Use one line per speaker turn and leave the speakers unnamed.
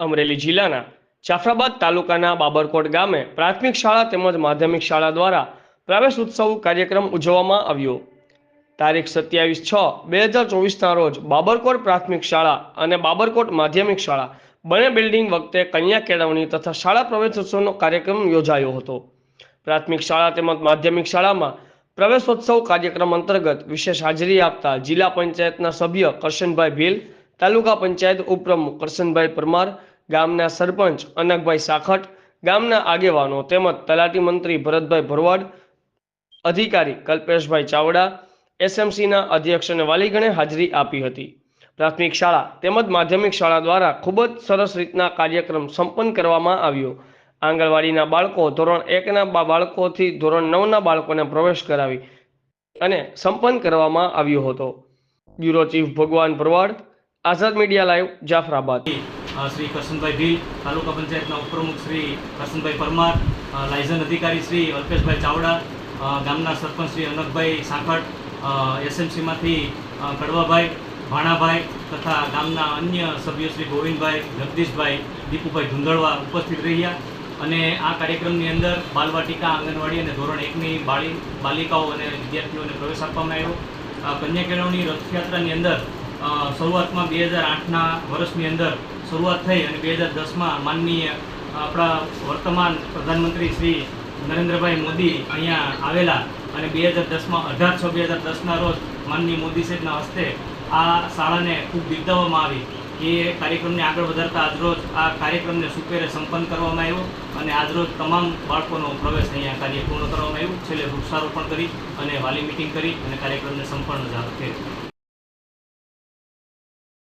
અમરેલી જિલ્લાના જાફરાબાદ તાલુકાના બાબરકોટ ગામે પ્રાથમિક શાળા તેમજ માધ્યમિક શાળા દ્વારા પ્રવેશ ઉત્સવ કાર્યક્રમ ઉજવવામાં આવ્યો. તારીખ સત્યાવીસ છ, બે હજાર ચોવીસના રોજ બાબરકોટ પ્રાથમિક શાળા અને બાબરકોટ માધ્યમિક શાળા બંને બિલ્ડિંગ વખતે કન્યા કેળવણી તથા શાળા પ્રવેશોત્સવનો કાર્યક્રમ યોજાયો હતો. પ્રાથમિક શાળા તેમજ માધ્યમિક શાળામાં પ્રવેશોત્સવ કાર્યક્રમ અંતર્ગત વિશેષ હાજરી આપતા જિલ્લા પંચાયતના સભ્ય કરશનભાઈ ભીલ તાલુકા પંચાયત ઉપપ્રમુખ કરશનભાઈ પરમાર, ગામના સરપંચ અનકભાઈ સાખટ, ગામના આગેવાનો તેમજ તલાટી મંત્રી ભરતભાઈ ભરવાડ, અધિકારી કલ્પેશભાઈ ચાવડા, એસએમસીના અધ્યક્ષ અને વાલીગણે હાજરી આપી હતી. પ્રાથમિક શાળા તેમજ માધ્યમિક શાળા દ્વારા ખૂબ જ સરસ રીતના કાર્યક્રમ સંપન્ન કરવામાં આવ્યો. આંગણવાડીના બાળકો ધોરણ એકના બાળકોથી ધોરણ નવના બાળકોને પ્રવેશ કરાવી અને સંપન્ન કરવામાં આવ્યો હતો. Bureau chief Bhagwan Bharwad Azad media live, Jafrabad.
Shri Karshanbhai Bhil, taluka પંચાયતના ઉપપ્રમુખ શ્રી કરશનભાઈ પરમાર લાયઝન અધિકારી શ્રી અલ્પેશભાઈ ચાવડા ગામના સરપંચ શ્રી અનકભાઈ સાંકળ એસએમસીમાંથી કડવાભાઈ ભાણાભાઈ તથા ગામના અન્ય સભ્યો શ્રી ગોવિંદભાઈ, જગદીશભાઈ, દીપુભાઈ ધુંધળવા ઉપસ્થિત રહ્યા અને આ કાર્યક્રમની અંદર બાલવાટિકા આંગણવાડી અને ધોરણ એકની બાળી બાલિકાઓ અને વિદ્યાર્થીઓને પ્રવેશ આપવામાં આવ્યો. કન્યા કેળવણી રથયાત્રાની અંદર શરૂઆતમાં બે હજાર આઠના વર્ષની અંદર શરૂઆત થઈ અને બે હજાર દસમાં માનનીય આપણા વર્તમાન પ્રધાનમંત્રી શ્રી નરેન્દ્રભાઈ મોદી અહીંયા આવેલા અને બે હજાર દસમાં અઢાર છ બે હજાર દસના રોજ માનનીય મોદી સાહેબના હસ્તે આ શાળાને ખૂબ બિરદાવવામાં આવી. એ કાર્યક્રમને આગળ વધારતા આજરોજ આ કાર્યક્રમને સુપેરે સંપન્ન કરવામાં આવ્યો અને આજરોજ તમામ બાળકોનો પ્રવેશ અહીંયા કાર્ય પૂર્ણ કરવામાં આવ્યું. છેલ્લે વૃક્ષારોપણ કરી અને વાલી મિટિંગ કરી અને કાર્યક્રમને સંપન્ન થયો